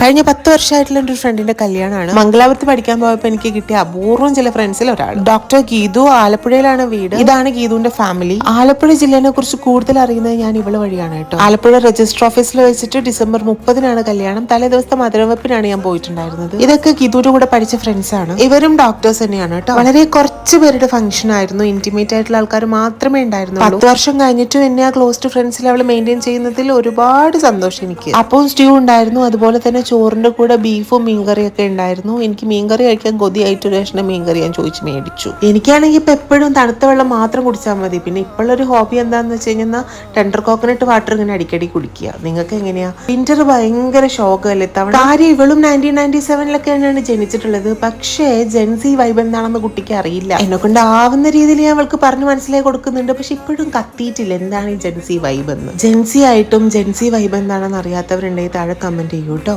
കഴിഞ്ഞ പത്ത് വർഷമായിട്ടുള്ള എന്റെ ഒരു ഫ്രണ്ടിന്റെ കല്യാണമാണ്. മംഗലാപുരത്ത് പഠിക്കാൻ പോയപ്പോൾ എനിക്ക് കിട്ടിയ അപൂർവം ചില ഫ്രണ്ട്സിൽ ഒരാൾ ഡോക്ടർ ഗീതു ആലപ്പുഴയിലാണ് വീട്. ഇതാണ് ഗീതുവിന്റെ ഫാമിലി ആലപ്പുഴ ജില്ലേനെ കുറിച്ച് കൂടുതൽ അറിയുന്നത് ഞാൻ ഇവൾ വഴിയാണ് കേട്ടോ. ആലപ്പുഴ രജിസ്റ്റർ ഓഫീസിൽ വെച്ചിട്ട് ഡിസംബർ മുപ്പതിനാണ് കല്യാണം. തലേ ദിവസത്തെ മധുരവെപ്പിനാണ് ഞാൻ പോയിട്ടുണ്ടായിരുന്നത്. ഇതൊക്കെ ഗീതുവിന്റെ കൂടെ പഠിച്ച ഫ്രണ്ട്സ് ആണ്. ഇവരും ഡോക്ടേഴ്സ് തന്നെയാണ് കേട്ടോ. വളരെ കുറച്ച് പേരുടെ ഫംഗ്ഷൻ ആയിരുന്നു. ഇന്റിമേറ്റ് ആയിട്ടുള്ള ആൾക്കാർ മാത്രമേ ഉണ്ടായിരുന്നുള്ളൂ. പത്ത് വർഷം കഴിഞ്ഞിട്ടും എന്നെ ആ ക്ലോസ്ഡ് ഫ്രണ്ട്സിൽ അവൾ മെയിന്റെയിൻ ചെയ്യുന്നതിൽ ഒരുപാട് സന്തോഷം എനിക്ക്. അപ്പോൾ സ്റ്റ്യൂ ഉണ്ടായിരുന്നു. അതുപോലെ തന്നെ ചോറിന്റെ കൂടെ ബീഫും മീൻകറിയും ഒക്കെ ഉണ്ടായിരുന്നു. എനിക്ക് മീൻകറി കഴിക്കാൻ കൊതിയായിട്ട് ഒരു കഷ്ണം മീൻകറി ഞാൻ ചോദിച്ച് മേടിച്ചു. എനിക്കാണെങ്കിൽ ഇപ്പം എപ്പോഴും തണുത്ത വെള്ളം മാത്രം കുടിച്ചാൽ മതി. പിന്നെ ഇപ്പോഴൊരു ഹോബി എന്താണെന്ന് വെച്ച് കഴിഞ്ഞാൽ ടെൻഡർ കോക്കനട്ട് വാട്ടർ ഇങ്ങനെ അടിക്കടി കുടിക്കുക. നിങ്ങൾക്ക് എങ്ങനെയാ? വിന്റർ ഭയങ്കര ഷോക്കല്ലേ തവണ കാര്യം ഇവളും നയന്റീൻ നയന്റി സെവനിലൊക്കെയാണ് ജനിച്ചിട്ടുള്ളത്. പക്ഷേ ജെൻസി വൈബ് എന്താണെന്ന് കുട്ടിക്ക് അറിയില്ല. എന്നെ കൊണ്ട് ആവുന്ന രീതിയിൽ ഞാൻ അവൾക്ക് പറഞ്ഞു മനസ്സിലാക്കി കൊടുക്കുന്നുണ്ട്. പക്ഷെ ഇപ്പോഴും കത്തിയിട്ടില്ല. എന്താണ് ഈ ജെൻസി വൈബ് എന്ന്? ജെൻസി ആയിട്ടും ജെൻസി വൈബ് എന്താണെന്ന് അറിയാത്തവരുണ്ടെങ്കിൽ താഴെ കമന്റ് ചെയ്യൂ കേട്ടോ